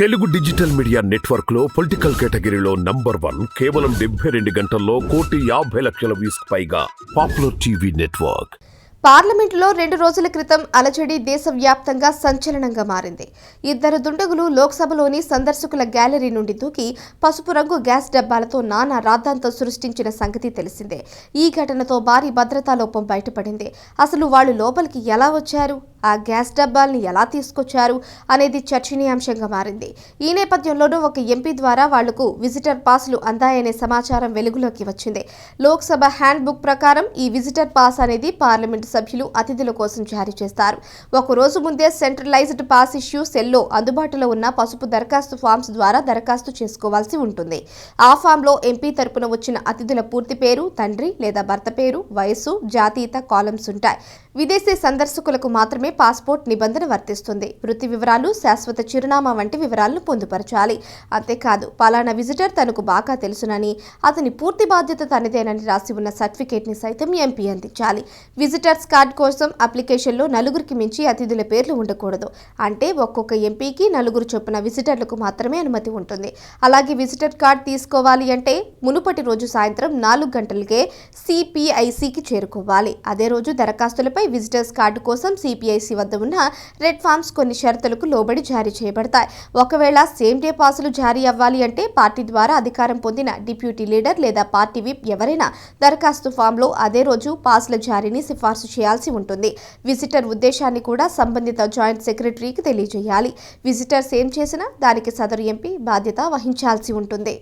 Telugu digital media నెట్వర్క్లో political కేటగిరీలో number one కేవలం డెబ్బై రెండు గంటల్లో కోటి యాభై లక్షల వ్యూస్ పైగా పాపులర్ టీవీ నెట్వర్క్. పార్లమెంటులో రెండు రోజుల క్రితం అలజడి దేశవ్యాప్తంగా సంచలనంగా మారింది. ఇద్దరు దుండగులు లోక్సభలోని సందర్శకుల గ్యాలరీ నుండి దూకి పసుపు రంగు గ్యాస్ డబ్బాలతో నానా రాద్ధాంతం సృష్టించిన సంగతి తెలిసిందే. ఈ ఘటనతో భారీ భద్రతా లోపం బయటపడింది. అసలు వాళ్ళు లోపలికి ఎలా వచ్చారు? ఆ గ్యాస్ డబ్బాల్ని ఎలా తీసుకొచ్చారు అనేది చర్చనీయాంశంగా మారింది. ఈ నేపథ్యంలోనూ ఒక ఎంపీ ద్వారా వాళ్ళకు విజిటర్ పాస్లు అందాయనే సమాచారం వెలుగులోకి వచ్చింది. లోక్సభ హ్యాండ్ బుక్ ప్రకారం ఈ విజిటర్ పాస్ అనేది పార్లమెంటు సభ్యులు అతిథుల కోసం జారీ చేస్తారు. ఒక రోజు ముందే సెంట్రలైజ్డ్ పాస్ ఇష్యూ సెల్లో అందుబాటులో ఉన్న పసుపు దరఖాస్తు ఫామ్స్ ద్వారా దరఖాస్తు చేసుకోవాల్సి ఉంటుంది. ఆ ఫామ్లో ఎంపీ తరపున వచ్చిన అతిథుల పూర్తి పేరు తండ్రి లేదా భర్త పేరు వయసు జాతీయత కాలమ్స్ ఉంటాయి. విదేశీ సందర్శకులకు మాత్రమే పాస్పోర్ట్ నిబంధన వర్తిస్తుంది. వృత్తి వివరాలు శాశ్వత చిరునామా వంటి వివరాలను పొందుపరచాలి. అంతేకాదు పలానా విజిటర్ తనకు బాగా తెలుసునని అతని పూర్తి బాధ్యత తనదేనని రాసి ఉన్న సర్టిఫికేట్ని సైతం ఎంపీ అందించాలి. విజిటర్స్ కార్డ్ కోసం అప్లికేషన్లో నలుగురికి మించి అతిథుల పేర్లు ఉండకూడదు. అంటే ఒక్కొక్క ఎంపీకి నలుగురు చొప్పున విజిటర్లకు మాత్రమే అనుమతి ఉంటుంది. అలాగే విజిటర్ కార్డ్ తీసుకోవాలి అంటే మునుపటి రోజు సాయంత్రం నాలుగు గంటలకే సిపిఐసికి చేరుకోవాలి. అదే రోజు దరఖాస్తులపై విజిటర్స్ కార్డు కోసం సిపిఐ సిపిఐసి వద్ద ఉన్న రెడ్ ఫామ్స్ కొన్ని షరతులకు లోబడి జారీ చేయబడతాయి. ఒకవేళ సేమ్ డే పాసులు జారీ అవ్వాలి అంటే పార్టీ ద్వారా అధికారం పొందిన డిప్యూటీ లీడర్ లేదా పార్టీ విప్ ఎవరైనా దరఖాస్తు ఫామ్లో అదే రోజు పాసుల జారీని సిఫార్సు చేయాల్సి ఉంటుంది. విజిటర్ ఉద్దేశాన్ని కూడా సంబంధిత జాయింట్ సెక్రటరీకి తెలియజేయాలి. విజిటర్స్ ఏం చేసినా దానికి సదరు ఎంపీ బాధ్యత వహించాల్సి ఉంటుంది.